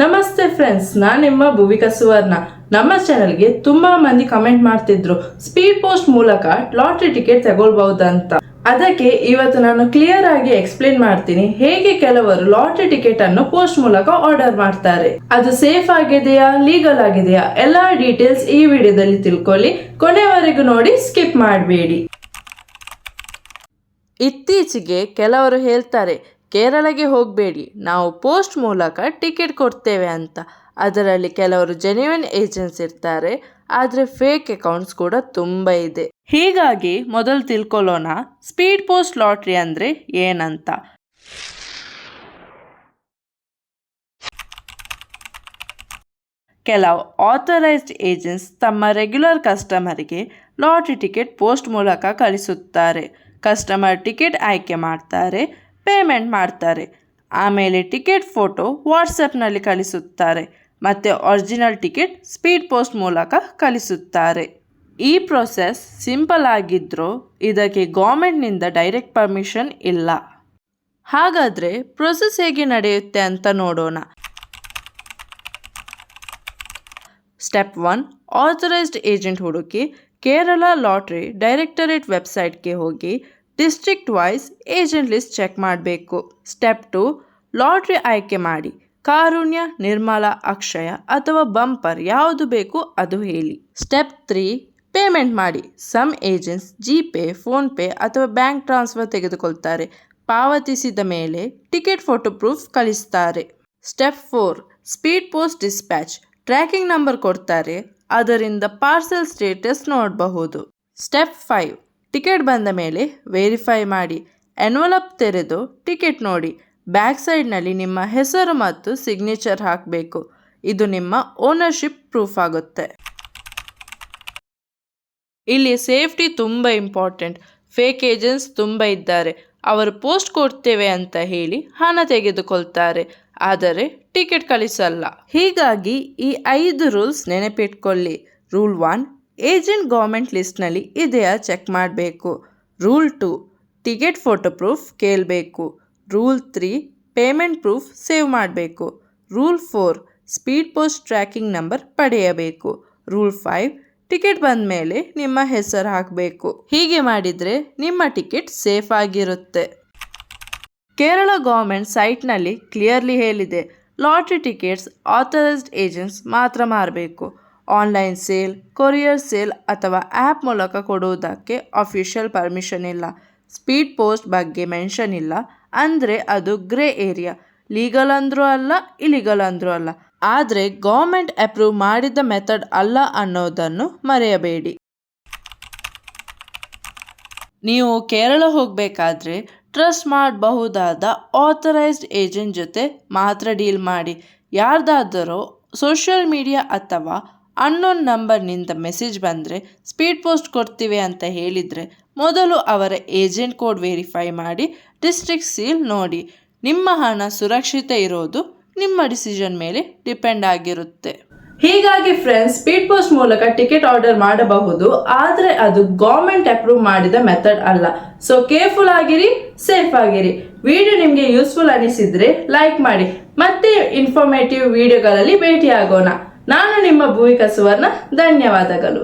ನಮಸ್ತೆ ಫ್ರೆಂಡ್ಸ್ ನಾನು ನಿಮ್ಮ ಭುವಿಕಾ ಸುವರ್ಣ. ನಮ್ಮ ಚಾನಲ್ಗೆ ತುಂಬಾ ಮಂದಿ ಕಮೆಂಟ್ ಮಾಡ್ತಿದ್ರು. ಸ್ಪೀಡ್ ಪೋಸ್ಟ್ ಮೂಲಕ ಲಾಟ್ರಿ ಟಿಕೆಟ್ ತಗೊಳ್ಬಹುದಂತ. ಅದಕ್ಕೆ ಇವತ್ತು ನಾನು ಕ್ಲಿಯರ್ ಆಗಿ ಎಕ್ಸ್ಪ್ಲೇನ್ ಮಾಡ್ತೀನಿ ಹೇಗೆ ಕೆಲವರು ಲಾಟ್ರಿ ಟಿಕೆಟ್ ಅನ್ನು ಪೋಸ್ಟ್ ಮೂಲಕ ಆರ್ಡರ್ ಮಾಡ್ತಾರೆ. ಅದು ಸೇಫ್ ಆಗಿದೆಯಾ ಲೀಗಲ್ ಆಗಿದೆಯಾ? ಎಲ್ಲಾ ಡೀಟೇಲ್ಸ್ ಈ ವಿಡಿಯೋದಲ್ಲಿ ತಿಳ್ಕೊಳ್ಳಿ. ಕೊನೆವರೆಗೂ ನೋಡಿ ಸ್ಕಿಪ್ ಮಾಡಬೇಡಿ. ಇತ್ತೀಚೆಗೆ ಕೆಲವರು ಹೇಳ್ತಾರೆ ಕೇರಳಗೆ ಹೋಗಬೇಡಿ, ನಾವು ಪೋಸ್ಟ್ ಮೂಲಕ ಟಿಕೆಟ್ ಕೊಡ್ತೇವೆ ಅಂತ. ಅದರಲ್ಲಿ ಕೆಲವರು ಜೆನ್ಯುನ್ ಏಜೆಂಟ್ಸ್ ಇರ್ತಾರೆ, ಆದರೆ ಫೇಕ್ ಅಕೌಂಟ್ಸ್ ಕೂಡ ತುಂಬ ಇದೆ. ಹೀಗಾಗಿ ಮೊದಲು ತಿಳ್ಕೊಳ್ಳೋಣ ಸ್ಪೀಡ್ ಪೋಸ್ಟ್ ಲಾಟ್ರಿ ಅಂದರೆ ಏನಂತ? ಕೆಲವು ಆಥರೈಸ್ಡ್ ಏಜೆಂಟ್ಸ್ ತಮ್ಮ ರೆಗ್ಯುಲರ್ ಕಸ್ಟಮರಿಗೆ ಲಾಟ್ರಿ ಟಿಕೆಟ್ ಪೋಸ್ಟ್ ಮೂಲಕ ಕಳಿಸುತ್ತಾರೆ. ಕಸ್ಟಮರ್ ಟಿಕೆಟ್ ಆಯ್ಕೆ ಮಾಡ್ತಾರೆ ಪೇಮೆಂಟ್ ಮಾಡ್ತಾರೆ. ಆಮೇಲೆ ಟಿಕೆಟ್ ಫೋಟೋ ವಾಟ್ಸಪ್ನಲ್ಲಿ ಕಳಿಸುತ್ತಾರೆ. ಮತ್ತು ಒರಿಜಿನಲ್ ಟಿಕೆಟ್ ಸ್ಪೀಡ್ ಪೋಸ್ಟ್ ಮೂಲಕ ಕಳಿಸುತ್ತಾರೆ. ಈ ಪ್ರೊಸೆಸ್ ಸಿಂಪಲ್ ಆಗಿದ್ದರೂ ಇದಕ್ಕೆ ಗೌರ್ಮೆಂಟ್ನಿಂದ ಡೈರೆಕ್ಟ್ ಪರ್ಮಿಷನ್ ಇಲ್ಲ. ಹಾಗಾದರೆ ಪ್ರೊಸೆಸ್ ಹೇಗೆ ನಡೆಯುತ್ತೆ ಅಂತ ನೋಡೋಣ. ಸ್ಟೆಪ್ ಒನ್, ಆಥರೈಸ್ಡ್ ಏಜೆಂಟ್ ಹುಡುಕಿ ಕೇರಳ ಲಾಟ್ರಿ ಡೈರೆಕ್ಟರೇಟ್ ವೆಬ್ಸೈಟ್ಗೆ ಹೋಗಿ district wise agent list check ಮಾಡಬೇಕು. ಸ್ಟೆಪ್ ಟು ಲಾಟ್ರಿ ಆಯ್ಕೆ ಮಾಡಿ. ಕಾರುಣ್ಯ, ನಿರ್ಮಲ, ಅಕ್ಷಯ ಅಥವಾ ಬಂಪರ್ ಯಾವುದು ಬೇಕು ಅದು ಹೇಳಿ. ಸ್ಟೆಪ್ ತ್ರೀ ಪೇಮೆಂಟ್ ಮಾಡಿ. ಸಮ್ ಏಜೆಂಟ್ಸ್ ಜಿಪೇ ಫೋನ್ಪೇ ಅಥವಾ ಬ್ಯಾಂಕ್ ಟ್ರಾನ್ಸ್ಫರ್ ತೆಗೆದುಕೊಳ್ತಾರೆ. ಪಾವತಿಸಿದ ಮೇಲೆ ಟಿಕೆಟ್ ಫೋಟೋ ಪ್ರೂಫ್ ಕಳಿಸ್ತಾರೆ. Step four speed post dispatch tracking number ಕೊಡ್ತಾರೆ. ಅದರಿಂದ ಪಾರ್ಸೆಲ್ ಸ್ಟೇಟಸ್ ನೋಡಬಹುದು. ಸ್ಟೆಪ್ ಫೈವ್ ಟಿಕೆಟ್ ಬಂದ ಮೇಲೆ ವೆರಿಫೈ ಮಾಡಿ ಎನ್ವಲಪ್ ತೆರೆದು ಟಿಕೆಟ್ ನೋಡಿ. ಬ್ಯಾಕ್ ಸೈಡ್ನಲ್ಲಿ ನಿಮ್ಮ ಹೆಸರು ಮತ್ತು ಸಿಗ್ನೇಚರ್ ಹಾಕಬೇಕು. ಇದು ನಿಮ್ಮ ಓನರ್ಶಿಪ್ ಪ್ರೂಫ್ ಆಗುತ್ತೆ. ಇಲ್ಲಿ ಸೇಫ್ಟಿ ತುಂಬ ಇಂಪಾರ್ಟೆಂಟ್. ಫೇಕ್ ಏಜೆಂಟ್ಸ್ ತುಂಬ ಇದ್ದಾರೆ. ಅವರು ಪೋಸ್ಟ್ ಕೊಡ್ತೇವೆ ಅಂತ ಹೇಳಿ ಹಣ ತೆಗೆದುಕೊಳ್ತಾರೆ. ಆದರೆ ಟಿಕೆಟ್ ಕಳಿಸಲ್ಲ. ಹೀಗಾಗಿ ಈ ಐದು ರೂಲ್ಸ್ ನೆನಪಿಟ್ಕೊಳ್ಳಿ. ರೂಲ್ ಒನ್ ಏಜೆಂಟ್ ಗೌರ್ಮೆಂಟ್ ಲಿಸ್ಟ್ನಲ್ಲಿ ಇದೆಯಾ ಚೆಕ್ ಮಾಡಬೇಕು. Rule two, ticket photo proof ಕೇಳಬೇಕು. Rule three, payment proof save ಮಾಡಬೇಕು. Rule four, speed post tracking number ಪಡೆಯಬೇಕು. ರೂಲ್ ಫೈವ್, ಟಿಕೆಟ್ ಬಂದ ಮೇಲೆ ನಿಮ್ಮ ಹೆಸರು ಹಾಕಬೇಕು. ಹೀಗೆ ಮಾಡಿದರೆ ನಿಮ್ಮ ಟಿಕೆಟ್ ಸೇಫ್ ಆಗಿರುತ್ತೆ. ಕೇರಳ ಗೌರ್ಮೆಂಟ್ ಸೈಟ್ನಲ್ಲಿ ಕ್ಲಿಯರ್ಲಿ ಹೇಳಿದೆ, ಲಾಟ್ರಿ ಟಿಕೆಟ್ಸ್ ಆಥರೈಸ್ಡ್ ಏಜೆಂಟ್ಸ್ ಮಾತ್ರ ಮಾರಬೇಕು. ಆನ್ಲೈನ್ ಸೇಲ್, ಕೊರಿಯರ್ ಸೇಲ್ ಅಥವಾ ಆ್ಯಪ್ ಮೂಲಕ ಕೊಡುವುದಕ್ಕೆ ಅಫಿಷಿಯಲ್ ಪರ್ಮಿಷನ್ ಇಲ್ಲ. ಸ್ಪೀಡ್ ಪೋಸ್ಟ್ ಬಗ್ಗೆ ಮೆನ್ಷನ್ ಇಲ್ಲ. ಅಂದರೆ ಅದು ಗ್ರೇ ಏರಿಯಾ. ಲೀಗಲ್ ಅಂದರೂ ಅಲ್ಲ ಇಲಿಗಲ್ ಅಂದರೂ ಅಲ್ಲ. ಆದರೆ ಗೌರ್ಮೆಂಟ್ ಅಪ್ರೂವ್ ಮಾಡಿದ ಮೆಥಡ್ ಅಲ್ಲ ಅನ್ನೋದನ್ನು ಮರೆಯಬೇಡಿ. ನೀವು ಕೇರಳ ಹೋಗಬೇಕಾದ್ರೆ ಟ್ರಸ್ಟ್ ಮಾಡಬಹುದಾದ ಆಥರೈಸ್ಡ್ ಏಜೆಂಟ್ ಜೊತೆ ಮಾತ್ರ ಡೀಲ್ ಮಾಡಿ. ಯಾರ್ದಾದರೂ ಸೋಷಿಯಲ್ ಮೀಡಿಯಾ ಅಥವಾ ಅನ್ನೋನ್ ನಂಬರ್ನಿಂದ ಮೆಸೇಜ್ ಬಂದರೆ ಸ್ಪೀಡ್ ಪೋಸ್ಟ್ ಕೊಡ್ತೀವಿ ಅಂತ ಹೇಳಿದರೆ ಮೊದಲು ಅವರ ಏಜೆಂಟ್ ಕೋಡ್ ವೆರಿಫೈ ಮಾಡಿ ಡಿಸ್ಟ್ರಿಕ್ಟ್ ಸೀಲ್ ನೋಡಿ. ನಿಮ್ಮ ಹಣ ಸುರಕ್ಷಿತ ಇರೋದು ನಿಮ್ಮ ಡಿಸಿಷನ್ ಮೇಲೆ ಡಿಪೆಂಡ್ ಆಗಿರುತ್ತೆ. ಹೀಗಾಗಿ ಫ್ರೆಂಡ್ಸ್ ಸ್ಪೀಡ್ ಪೋಸ್ಟ್ ಮೂಲಕ ಟಿಕೆಟ್ ಆರ್ಡರ್ ಮಾಡಬಹುದು, ಆದರೆ ಅದು ಗೌರ್ಮೆಂಟ್ ಅಪ್ರೂವ್ ಮಾಡಿದ ಮೆಥಡ್ ಅಲ್ಲ. ಸೊ ಕೇರ್ಫುಲ್ ಆಗಿರಿ ಸೇಫ್ ಆಗಿರಿ. ವಿಡಿಯೋ ನಿಮಗೆ ಯೂಸ್ಫುಲ್ ಅನಿಸಿದ್ರೆ ಲೈಕ್ ಮಾಡಿ. ಮತ್ತೆ ಇನ್ಫಾರ್ಮೇಟಿವ್ ವಿಡಿಯೋಗಳಲ್ಲಿ ಭೇಟಿಯಾಗೋಣ. ನಾನು ನಿಮ್ಮ ಭೂಮಿಕಾ ಸುವರ್ಣ ಧನ್ಯವಾದಗಳು.